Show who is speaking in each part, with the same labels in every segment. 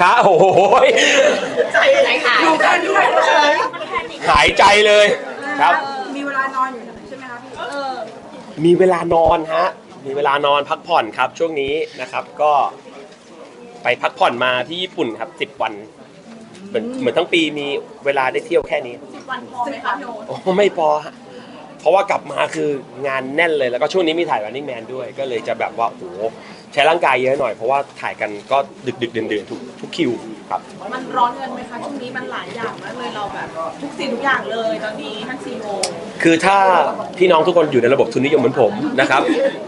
Speaker 1: ครับโอ้โห
Speaker 2: ใจไหนขายอยู่กันด้วยเลย
Speaker 1: หายใจเลยครับ
Speaker 2: มีเวลานอนอยู่ใช่ไหมคะพี่เออ
Speaker 1: มีเวลานอนฮะ มีเวลานอนพักผ่อนครับ ช่วงนี้นะครับก็ ไปพักผ่อนมาที่ญี่ปุ่นครับ10วัน เหมือนเหมือนทั้งปีมีเวลาได้เที่ยวแค่นี้
Speaker 2: สิบวันพอไหมคะพี่โอ๊ต
Speaker 1: โอ้ไม่พอฮะเพราะว่ากลับมาคืองานแน่นเลยแล้วก็ช่วงนี้มีถ่าย Running Man ด้วยก็เลยจะแบบว่าโอ้โหใช้ร่างกายเยอะหน่อยเพราะว่าถ่ายกันก็ดึกดึกเดื่นๆทุกทุกคิวครับ
Speaker 2: มันร้อนเงินไหมคะช่วงนี้มันหลายอย่างมากเลยเราแบบทุกสิ่งทุกอย่างเลยตอนนี้ทั้งซีโอ
Speaker 1: คือถ้าพี่น้องทุกคนอยู่ในระบบทุนนิยมเหมือนผมนะครับ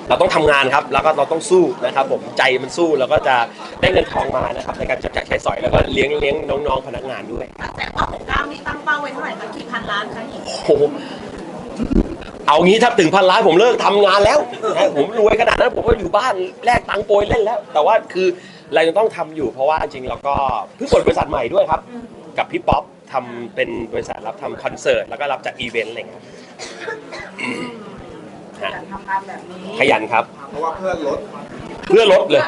Speaker 1: เราต้องทำงานครับแล้วก็เราต้องสู้นะครับ ผมใจมันสู้แล้วก็จะได้เงินทองมานะครับในการจับจ่ายใช้สอยแล้วก็เลี้ยงเลี้ยงน้องๆพนักงานด้วย
Speaker 2: แต่ว่าของก้าวนี่ตั้งเป้าไว้เท่าไหร่คะกี่พันล้านคะอีก
Speaker 1: โอ้โห เอางี้ถ้าถึงพันล้านผมเลิกทำงานแล้วนะผมรวยขนาดนั้นผมก็อยู่บ้านแลกตังค์โปรยเล่นแล้ว แต่ว่าคือเรายังต้องทำอยู่เพราะว่าจริงๆเราก็เพิ่งเปิดบริษัทใหม่ด้วยครับ กับพี่ป๊อปทำเป็นบริษัทรับทำคอนเสิร์ตแล้วก็รับจัดอีเวนต์อะไรอย่างเงี้ยฮะ
Speaker 2: การทำงานแบบนี้
Speaker 1: ขยันครับ
Speaker 3: เพราะว่าเพื่อนลด
Speaker 1: เพื่อลดเลย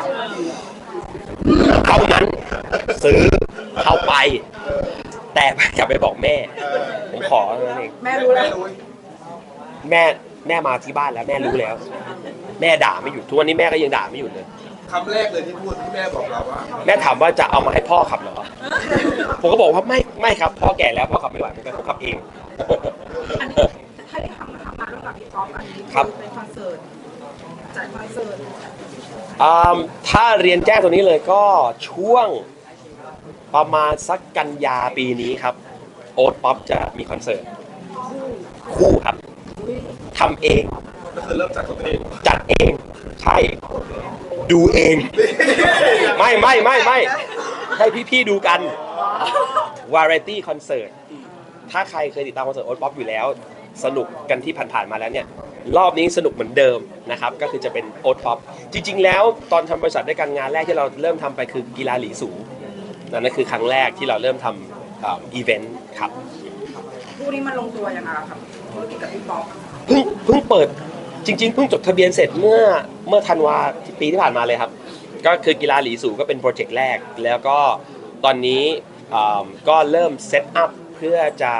Speaker 1: เท่านั้น ซื้อเข้าไป แต่อย่าไปบอกแม่ ผมขอเท่านั้นเอง
Speaker 2: แม่รู้แล้ว
Speaker 3: รู้
Speaker 1: แม่แม่มาที่บ้านแล้วแม่รู้แล้ว แม่ด่าไม่หยุดทุกวันนี้แม่ก็ยังด่าไม่หยุดเลย
Speaker 3: คำแรกเลยที่พูดที่แม่บอกเราว่า
Speaker 1: แม่ถามว่าจะเอามาให้พ่อขับเหรอผมก็บอกว่าไม่ไม่ครับพ่อแก่แล้วพ่อขับไม่ไหวผมก็ขับเอง
Speaker 2: อันนี้ถ้าได้ทำทำงานร่วมกับพี่ป๊อปอันนี้
Speaker 1: ครับ
Speaker 2: เป็นคอนเสิร์ตจัดคอนเสิร์ต
Speaker 1: อืมถ้าเรียนแจ้งตัวนี้เลยก็ช่วงประมาณสักกันยาปีนี้ครับ โอ๊ตป๊อปจะมีคอนเสิร์ตคู่ครับ ทำเอง
Speaker 3: ก็คือเริ่มจากตัวเอง
Speaker 1: จัดเองใช่ดูเอง ไม่ไม่ไม่ไม่ให้พี่ๆดูกัน Variety Concert ถ้าใครเคยติดตามคอนเสิร์ตโอ๊ตป๊อปอยู่แล้ว สนุกกันที่ผ่านๆมาแล้วเนี่ย รอบนี้สนุกเหมือนเดิมนะครับ ก็คือจะเป็นโอ๊ตป๊อปจริง ๆ แล้วตอนทำบริษัทด้วยกันงานแรกที่เราเริ่มทำไปคือกีฬาหลีสูนั่นก็คือครั้งแรกที่เราเริ่มทำอีเวนต์ครับ
Speaker 2: คู่นี้มันลงตัวยังไงครับธุรกิจกับพี่ป๊อป
Speaker 1: เพิ่งเพิ่งเปิดจริง ๆ เพิ่งจดทะเบียนเสร็จเมื่อเมื่อธันวาปีที่ผ่านมาเลยครับ ก็คือกีฬาหลีสูก็เป็นโปรเจกต์แรก แล้วก็ตอนนี้ก็เริ่มเซตอัพเพื่อจะ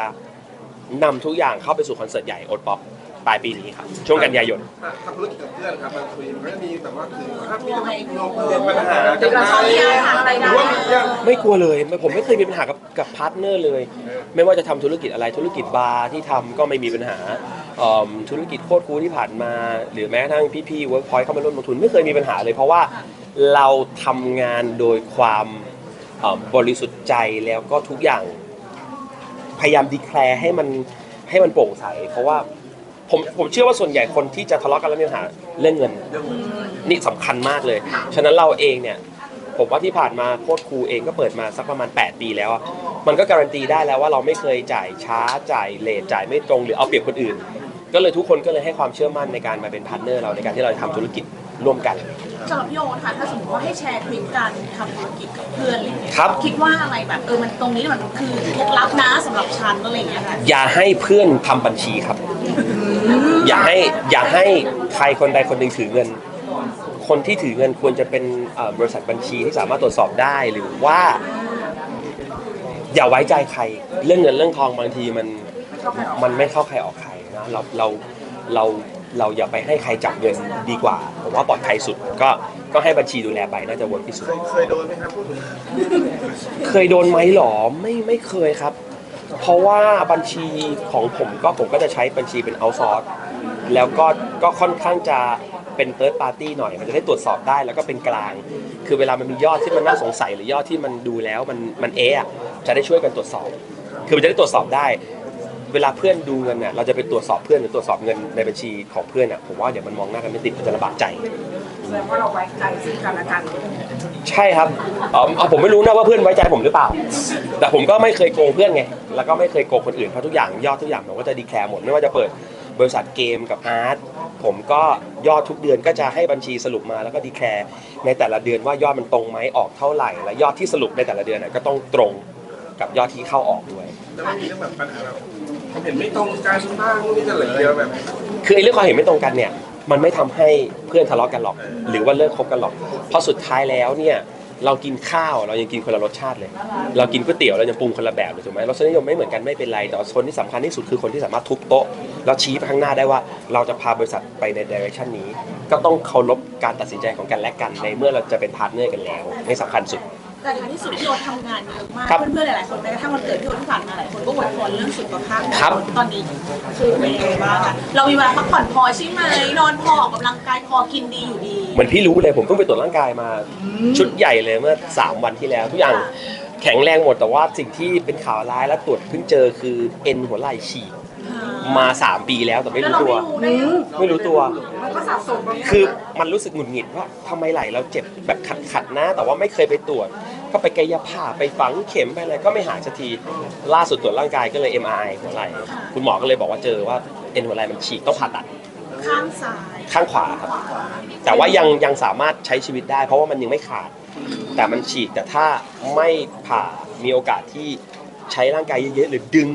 Speaker 1: นำทุกอย่างเข้าไปสู่คอนเสิร์ตใหญ่โอ p ป๊อปปลายปีนี้ครับ ช่วงกันยายน
Speaker 3: ทำธุรกิจกับเพื่อนครับมันคุยมันก็มีแบบว่าคือถ้ามีปัญหา
Speaker 2: เดี๋ยวเราชอบมีปัญหาอะไร
Speaker 3: หรือว่ามีเรื่อง
Speaker 1: ไม่กลัวเลย ผมไม่เคยมีปัญหากับกับพาร์ทเนอร์เลย ไม่ว่าจะทำธุรกิจอะไรธุรกิจบาร์ที่ทำก็ไม่มีปัญหา ธุรกิจโคตรคูลที่ผ่านมา หรือแม้กระทั่งพี่ๆเวิร์กพอยต์เข้ามาร่วมลงทุนไม่เคยมีปัญหาเลยเพราะว่าเราทำงานโดยความบริสุทธิ์ใจแล้วก็ทุกอย่างพยายามดีแคลร์ให้มันให้มันโปร่งใส เพราะว่าผมผมเชื่อว่าส่วนใหญ่คนที่จะทะเลาะกันแล้วมีปัญหาเรื่องเงิน นี่สำคัญมากเลย ฉะนั้นเราเองเนี่ยผมว่าที่ผ่านมาโคตรครูเองก็เปิดมาสักประมาณ 8 ปีแล้วมันก็การันตีได้แล้วว่าเราไม่เคยจ่ายช้าจ่ายเลทจ่ายไม่ตรงหรือเอาเปรียบคนอื่น ก็เลยทุกคนก็เลยให้ความเชื่อมั่นในการมาเป็นพาร์ทเนอร์เราในการที่เราจะทำธุรกิจร่วมกัน
Speaker 2: สำหรับพี่โอ๊ตค่ะถ้าสมมติว่าให้แชร์ทริคการทำธุรกิจกับเพื่อนอะไรอย่างเงี้ย
Speaker 1: ครับ
Speaker 2: คิดว่าอะไรแบบเออมันตรงนี้มันคือเคล็ดลับนะสำหรับฉันอะไรอย่างเงี้ยค่ะ
Speaker 1: อย่าให้เพื่อนทำบัญชีครับ อย่าให้อย่าให้ใครคนใดคนหนึ่งถือเงิน คนที่ถือเงินควรจะเป็นเอ่อบริษัทบัญชีที่สามารถตรวจสอบได้หรือว่า อย่าไว้ใจใคร เรื่องเงินเรื่องทองบางทีมันมันไม่เข้าใครออกใคร นะเราเราเราเราอย่าไปให้ใครจับเงินดีกว่าผมว่าปลอดภัยสุดก็ก็ให้บัญชีดูแลไปน่าจะเวิร์กที่สุด
Speaker 3: เคยเคยโดนไหมครับพูดถึง
Speaker 1: เคยโดนไหมหรอไม่ไม่เคยครับ เพราะว่าบัญชีของผมก็ผมก็จะใช้บัญชีเป็นเอาซอร์สแล้วก็ก็ค่อนข้างจะเป็นเ h ิร์ p ปาร์ตี้หน่อย มันจะได้ตรวจสอบได้แล้วก็เป็นกลาง คือเวลามันมียอดที่มันน่าสงสัยหรือยอดที่มันดูแล้วมันมันเอะอะจะได้ช่วยกันตรวจสอบ คือมันจะได้ตรวจสอบได้ เวลาเพื่อนดูเงินเนี่ยเราจะไปตรวจสอบเพื่อนหรือตรวจสอบเงินในบัญชีของเพื่อนอะผมว่าเดี๋ยวมันมองหน้ากันไม่ติดมันจะลำบากใจ
Speaker 2: แสดงว่าเราไว้ใจซึ่งกันและกัน
Speaker 1: ใช่ครับเอ๋อผมไม่รู้นะว่าเพื่อนไว้ใจผมหรือเปล่า แต่ผมก็ไม่เคยโกงเพื่อนไง แล้วก็ไม่เคยโกงคนอื่นเพราะทุกอย่างยอดทุกอย่างผมก็จะดีแคลร์หมดไม่ว่าจะเปิดบริษัทเกมกับอาร์ตผมก็ยอดทุกเดือนก็จะให้บัญชีสรุปมาแล้วก็ดีแคลร์ในแต่ละเดือนว่ายอดมันตรงไหมออกเท่าไหร่ และยอดที่สรุปในแต่ละเดือนน่ะก็ต้องตรงกับยอดที่เข้าออกด้วย
Speaker 3: แล้วไม่มีเรื่องแบบปัญหาแบบ ความเห็นไม่ตรงกันบ้างนี่จะเหลือเยอะแบบ
Speaker 1: คือไอ้เรื่องความเห็นไม่ตรงกันเนี่ย มันไม่ทำให้เพื่อนทะเลาะกันหรอก หรือว่าเลิกคบกันหรอก เพราะสุดท้ายแล้วเนี่ย เรากินข้าวเรายังกินคนละรสชาติเลย เรากินก๋วยเตี๋ยวเรายังปรุงคนละแบบเลยถูกไหมรสนิยมไม่เหมือนกันไม่เป็นไรแต่คนที่สำคัญที่สุดคือคนที่สามารถทุบโต๊ะแล้วชี้ไปข้างหน้าได้ว่า เราจะพาบริษัทไปในดิเรกชันนี้ ก็ต้องเคารพการตัดสินใจของกันและกันในเมื่อเราจะเป็นพาร์ทเนอร์กันแล้วนี่สำคัญสุด
Speaker 2: แต่ท้ายที่สุดพี่โอ๊ตทำงานเยอะมาก
Speaker 1: ครับ
Speaker 2: เพื่อนๆหลายๆคนแม้กระทั่งวันเกิดพี่โอ๊ตที่ผ่านมาหลายคนก็อวยพรเรื่องสุขภาพ
Speaker 1: ครับ
Speaker 2: ตอนนี้คือเป็นยังไงบ้างอะเรามีเวลาพักผ่อนพอใช่ไหมนอนพอออกกำลังกายพอกินดีอยู่ดี
Speaker 1: เหมือนพี่รู้เลยผมเพิ่งไปตรวจร่างกายมาชุดใหญ่เลยเมื่อ 3 วันที่แล้ว ทุกอย่างแข็งแรงหมดแต่ว่าสิ่งที่เป็นข่าวร้ายและตรวจเพิ่งเจอคือเอ็นหัวไหล่ฉีกมา 3 ปีแล้วแต่ไม่
Speaker 2: แล้ว
Speaker 1: รู้
Speaker 2: เรา
Speaker 1: ตัว
Speaker 2: ไม่รู้ได้ยังไง
Speaker 1: ไม่รู้ตัว
Speaker 2: มันก็สะสม
Speaker 1: คือมันรู้สึกหงุดหงิดว่าทำไมไหล่เราเจ็บแบบขัดขัดๆนะ แต่ว่าไม่เคยไปตรวจ ก็ไปกายภาพไปฝังเข็มไปอะไรก็ไม่หายสักที ล่าสุดตรวจร่างกายก็เลย MRI หัวไหล่คุณหมอก็เลยบอกว่าเจอว่าเอ็นหัวไหล่มันฉีกต้องผ่าตัด
Speaker 2: ข้างซ้าย
Speaker 1: ข้างขวาครับ แต่ว่ายังยังสามารถใช้ชีวิตได้ เพราะว่ามันยังไม่ขาด แต่มันฉีกแต่ถ้าไม่ผ่ามีโอกาสที่ใช้ร่างกายเยอะๆหรือดึง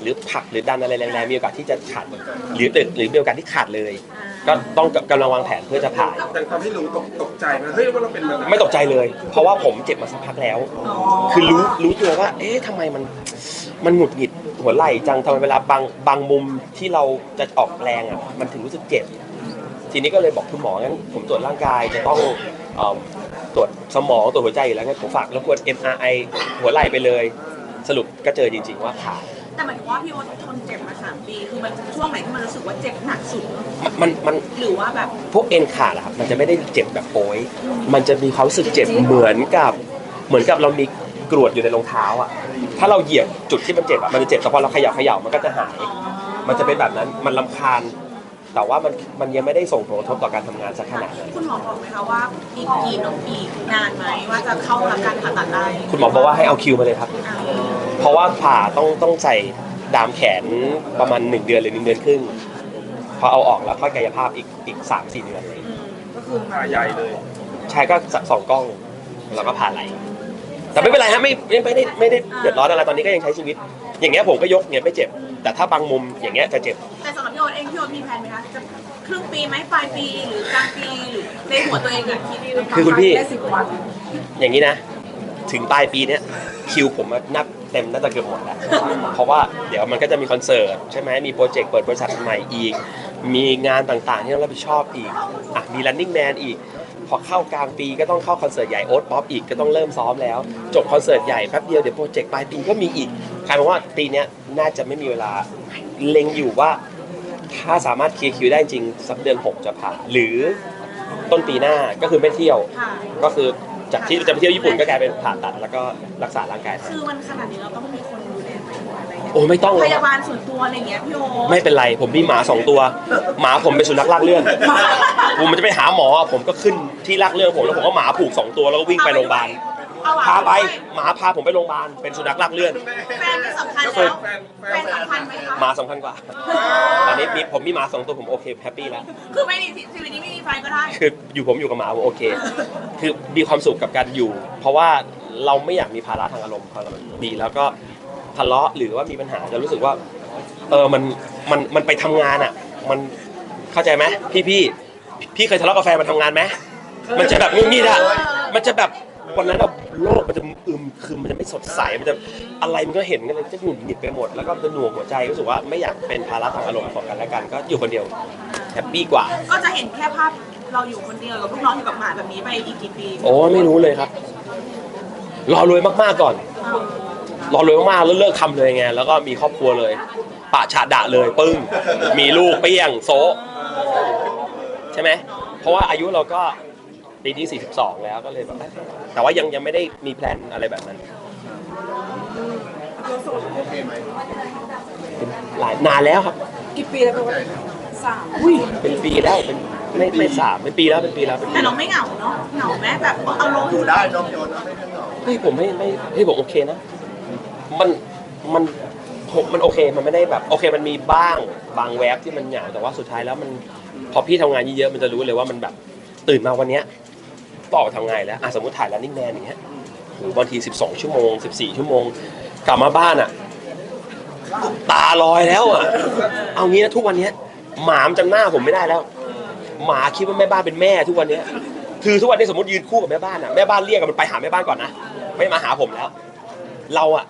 Speaker 1: หรือผลักหรือดันอะไรแรงๆมีโอกาสที่จะขาดหรือหรือมีโอกาสที่ขาดเลย ก็ต้องกำลังวางแผนเพื่อจะผ่า
Speaker 3: แต่ความที่รู้ตกตกใจไหมเฮ้ยว่าเราเป็นแบบ
Speaker 1: ไม่ตกใจเลย เพราะว่าผมเจ็บมาสักพักแล้ว คือรู้รู้ตัวว่า เอ๊ะทำไมมันมันหงุดหงิดหัวไหล่จังทำไมเวลาบางบางมุมที่เราจะออกแรงอะมันถึงรู้สึกเจ็บ ทีนี้ก็เลยบอกคุณหมองั้นผมตรวจร่างกายจะต้องเอิ่มตรวจสมองตรวจหัวใจอยู่แล้วงั้นผมฝากรบกวน MRI หัวไหล่ไปเลย สรุปก็เจอจริง ๆ ว่าขาด
Speaker 2: แต่หมายถึงว่าพี่โอ๊ตทนเจ็บมาสามปีคือมันช่วงไหนที่มันรู้สึกว่าเจ็บหนักสุด
Speaker 1: มันมัน
Speaker 2: หรือว่าแบบ
Speaker 1: พวกเอ็นขาดอะครับมันจะไม่ได้เจ็บแบบโอยมันจะมีความรู้สึกเจ็บเหมือนกับเหมือนกับเรามีกรวดอยู่ในรองเท้าอะ ถ้าเราเหยียบจุดที่มันเจ็บอะมันจะเจ็บแต่พอเราเขย่าเขย่ามันก็จะหาย มันจะเป็นแบบนั้นมันลำคาญ แต่ว่ามันมันยังไม่ได้ส่งผลกระทบต่อการทำงานสักขนาดนั้น
Speaker 2: คุณหมอบอกไหมคะว่าอีกกี่นอีกนานไหมว่าจะเข้ารับการผ่าตัดได้
Speaker 1: คุณหมอบอกว่าให้เอาคิวมาเลยครับ
Speaker 2: อ่า
Speaker 1: เพราะว่าผ่าต้องต้องใส่ดามแขนประมาณ 1 เดือนหรือ1เดือนครึ่งพอเอาออกแล้วค่อยกายภาพอีกอีกสามสี่เดือน
Speaker 2: อืม
Speaker 3: ก็คือผ่าใหญ่เลย
Speaker 1: ใช่ก็สองกล้องแล้วก็ผ่าไหลแต่ไม่เป็นไรฮะไม่ไม่ไม่ได้ไม่ได้เดือดร้อนอะไรตอนนี้ก็ยังใช้ชีวิต อย่างเงี้ยผมก็ยกเนี่ยไม่เจ็บ แต่ถ้าบางมุมอย่างเงี้ยจะเจ็บ
Speaker 2: แต่สำหรับพี่โอ๊ตเองพี่โอ๊ตมีแผนไหมคะจะครึ่งปีไหมปลายปีหรือกลางปีหรือในหัวตัวเองอะคิด
Speaker 1: คือคุณพี่
Speaker 2: ได้สิบวัน
Speaker 1: อย่างนี้นะ ถึงปลายปีเนี้ยคิวผมอะนับเต็มน่าจะเกือบหมดแล้วเพราะว่าเดี๋ยวมันก็จะมีคอนเสิร์ตใช่ไหมมีโปรเจกต์เปิดบริษัทใหม่อีก มีงานต่างๆที่ต้องรับผิดชอบอีกอะมี running man อีก พอเข้ากลางปีก็ต้องเข้าคอนเสิร์ตใหญ่โอ๊ตป๊อปอีกก็ต้องเริ่มซ้อมแล้ว จบคอนเสิร์ตใหญ่แป๊บเดียวเดี๋ยวโปรเจกต์ปลายปีก็มีอีกกลายเป็นว่าปีเนี้ยน่าจะไม่มีเวลาเล็งอยู่ว่า ถ้าสามารถเคลียร์คิวได้จริงสักเดือนหกจะผ่าหรือต้นปีหน้าก็คือไม่เที่ยว
Speaker 2: ค่ะ
Speaker 1: ก็คือ จากที่จะไปเที่ยวญี่ปุ่นก็กลายเป็นผ่าตัดแล้วก็รักษาร่างกายแทน
Speaker 2: คือมันขนาดนี้เราต้องมีคนดูแลไหมอะไรเงี้ย
Speaker 1: โอ้ไม่ต้อง
Speaker 2: พ
Speaker 1: เลย
Speaker 2: ยาบาลส่วนตัวอะไรเงี้ยพี่โอ๊ต
Speaker 1: ไม่เป็นไร ผมมีหมาสองตัว หมาผมเป็นสุนัขลากเลื่อนผมมันจะไปหาหมอผมก็ขึ้นที่ลากเลื่อนผมแล้วผมก็หมาผูกสองตัวแล้วก็วิ่งไปโรงพยาบาล
Speaker 2: เอาอะ
Speaker 1: พาไปหมาพาผมไปโรงพยาบาลเป็นสุนัขลากเลื่อน
Speaker 2: แฟนไม่สำคัญ
Speaker 1: ก็คื
Speaker 2: แล้
Speaker 1: อ
Speaker 2: วแฟนสำคัญไหมคะ
Speaker 1: หมาสำคัญกว่า ตอนนี้มีผมมีหมาสองตัวผมโอเคแฮปปี้แล้ว
Speaker 2: คือไม่มีชีวิตนี้ไม่มีแฟนก็ได้
Speaker 1: คืออยู่ผมอยู่กับหมาผมโอเค คือมีความสุขกับการอยู่ เพราะว่าเราไม่อยากมีภาระทางอารมณ์พอเราดีแล้วก็ทะเลาะหรือว่ามีปัญหาจะรู้สึกว่า เออมันมันมันไปทำงานอะ มันเข้าใจไหมพี่พี่พี่เคยทะเลาะกับแฟนมาทำงานไหมมันจะแบบงุนงิดอะมันจะแบบ วันนั้นแบบโลกมันจะอึมครึมมันจะไม่สดใสมันจะอะไรมันก็เห็นกันเลยจะหงุดหงิดไปหมดแล้วก็จะหน่วงหัวใจรู้สึกว่าไม่อยากเป็นภาระทางอารมณ์ของกันและกัน ก็อยู่คนเดียวแฮปปี้กว่า
Speaker 2: ก็จะเห็นแค่ภาพเราอยู่คนเดียวกับลูกน้องอยู่กับหมาแบบนี้ไปอีกกี่ปี
Speaker 1: โอ้ไม่รู้เลยครับ รอรวยมากๆก่อน รอรวยมากๆแล้วเลิกทำเลยไงแล้วก็มีครอบครัวเลยปะฉาดะเลยปึ้ง มีลูกเปี้ยงโซะใช่ไหมเพราะว่าอายุเราก็ ปีที่ 42 แล้วก็เลยแบบแต่ว่ายังยังไม่ได้มีแพลนอะไรแบบนั้น
Speaker 3: โอเคไหม
Speaker 1: เป็นหลายนานแล้วครับ
Speaker 2: กี่ปีแล้วเป็นสาม
Speaker 1: อุ้ยเป็นปีแล้วเป็นไม่ไม่สามเป็นปีแล้วเป็นปีแล้วเป็นปี
Speaker 2: แต่น้องไม่เหงาเนาะเหงาไหมแบบเอาลง
Speaker 3: อยู่ได้น้องโยนนะไม่เรื่องหรอก
Speaker 1: เฮ้ยผมไม่ไม่เฮ้ยผมโอเคนะ มันมันผมมันโอเคมันไม่ได้แบบโอเคมันมีบ้างบางแวบที่มันเหงาแต่ว่าสุดท้ายแล้วมันพอพี่ทำงานเยอะๆมันจะรู้เลยว่ามันแบบตื่นมาวันเนี้ย ต่ออกไปทำงานแล้วอะสมมติถ่าย running man อย่างเงี้ยโหบางที 12 ชั่วโมง 14 ชั่วโมง กลับมาบ้านอะ ตาลอยแล้วอะ เอางี้นะทุกวันเนี้ยหมามนจำหน้าผมไม่ได้แล้ว หมาคิดว่าแม่บ้านเป็นแม่ทุกวันเนี้ยคือทุกวันนี้สมมติยืนคู่กับแม่บ้านอะแม่บ้านเรียกอะมันไปหาแม่บ้านก่อนนะไม่มาหาผมแล้ว เราอะ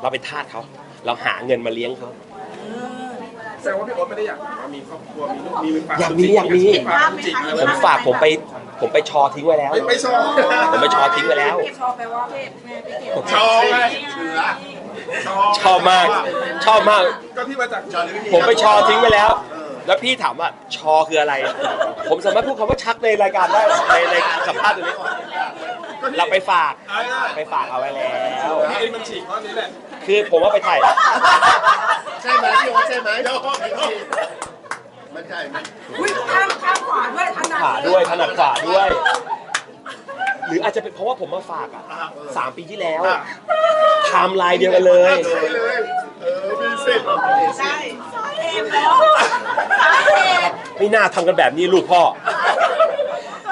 Speaker 1: เราเป็นทาสเขาเราหาเงินมาเลี้ยงเขา
Speaker 3: แสดงว่าพี่โอ๊ตไม่ได้อยากว่ามีครอบครัวมีลูกมีมีความ
Speaker 1: อยากมีอยากมี
Speaker 3: ความจริงอะไร
Speaker 1: ผมฝากผมไป ผมไปชอทิ้งไว้แล้ว
Speaker 3: ไม่ไม่ชอบ
Speaker 1: ผมไปชอทิ้งไว้แล้ว
Speaker 2: ชอบแปลว่าเก็บแม่ไปเก็บ
Speaker 3: ชอบไงเชื้อชอบ
Speaker 1: ชอบมาก ชอบมาก
Speaker 3: ก็ที่มาจากชอ
Speaker 1: ผมไปชอทิ้งไปแล้ว แล้วพี่ถามว่าชอคืออะไร ผมสามารถพูดคำว่าชักในรายการได้ในในสัมภาษณ์ตัวนี้ เราไปฝาก
Speaker 3: เอาง่าย
Speaker 1: ไปฝากเอาไว้แล้ว
Speaker 3: ไอ้มันฉีกข้อนี้แหละ
Speaker 1: คือผมว่าไปถ่าย
Speaker 4: ใช่ไหมพี่โอ๊ตใช่ไหมมันใช่ไหม
Speaker 2: อุ้ยข้ามข้ามขวาด้วยถนัด
Speaker 1: ขวาด้วยถนั ดขวาด้วย หรืออาจจะเป็นเพราะว่าผมมาฝากอะสามปีที่แล้วไทม์ไลน์เดียวกันเลย
Speaker 4: ใช่เลย เออมีสิทธิ์
Speaker 2: ใช่เอ็มแล้วสาเหตุ
Speaker 1: ไม่น่าทำกันแบบนี้ลูกพ่อ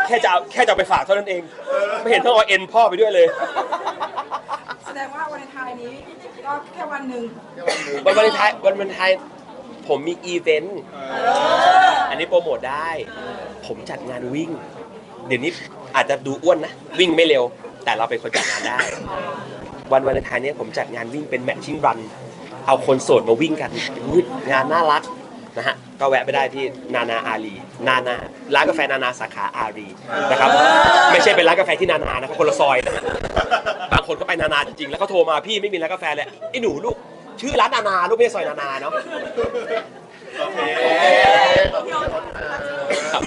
Speaker 1: แค่จะเอาแค่จะเอาไปฝากเท่านั้นเอง ไม่เห็นต้องเอาเอ็นพ่อไปด้วยเลย
Speaker 2: แสดงว่าวันไทายนี้ก็แค่วันหนึ่ง
Speaker 1: วันวันไทายวันวันไทายผมมีอีเวนต์ อันนี้โปรโมทได้ ผมจัดงานวิ่ง เดี๋ยวนี้อาจจะดูอ้วนนะวิ่งไม่เร็ว แต่เราเป็นคนจัดงานได้ วันวันไทายนี้ผมจัดงานวิ่งเป็นแมทชิ่งรันเอาคนโสดมาวิ่งกันอุ๊ยงานน่ารักนะฮะก็แวะไปได้ที่นานาอารีนานาร้านกาแฟนานาสาขาอารีนะครับ ไม่ใช่เป็นร้านกาแฟที่นานานะครับคนละซอยนะฮะบางคนก็ไปนานาจริงๆแล้วก็โทรมาพี่ไม่มีร้านกาแฟเลยไอ้หนูลูกชื่อร้านนานาลูกไม่ใช่ซอยนานาเนาะ
Speaker 3: โอเค
Speaker 1: ครับ